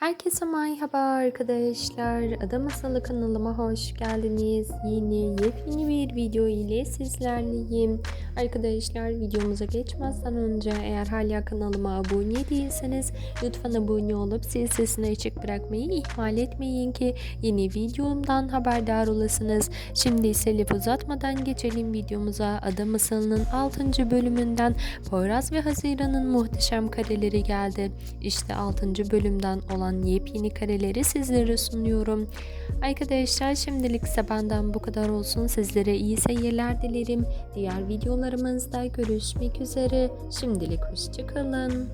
Herkese merhaba arkadaşlar. Ada Masalı kanalıma hoş geldiniz. Yeni yepyeni bir video ile sizlerleyim. Arkadaşlar videomuza geçmezden önce eğer hala kanalıma abone değilseniz lütfen abone olup zil sesini açık bırakmayı ihmal etmeyin ki yeni videomdan haberdar olasınız. Şimdi ise laf uzatmadan geçelim videomuza. Ada Masalı'nın 6. bölümünden Poyraz ve Haziran'ın muhteşem kareleri geldi. İşte 6. bölümden olan yepyeni kareleri sizlere sunuyorum. Arkadaşlar şimdilik ise benden bu kadar olsun. Sizlere iyi seyirler dilerim. Diğer videolarımızda görüşmek üzere. Şimdilik hoşçakalın.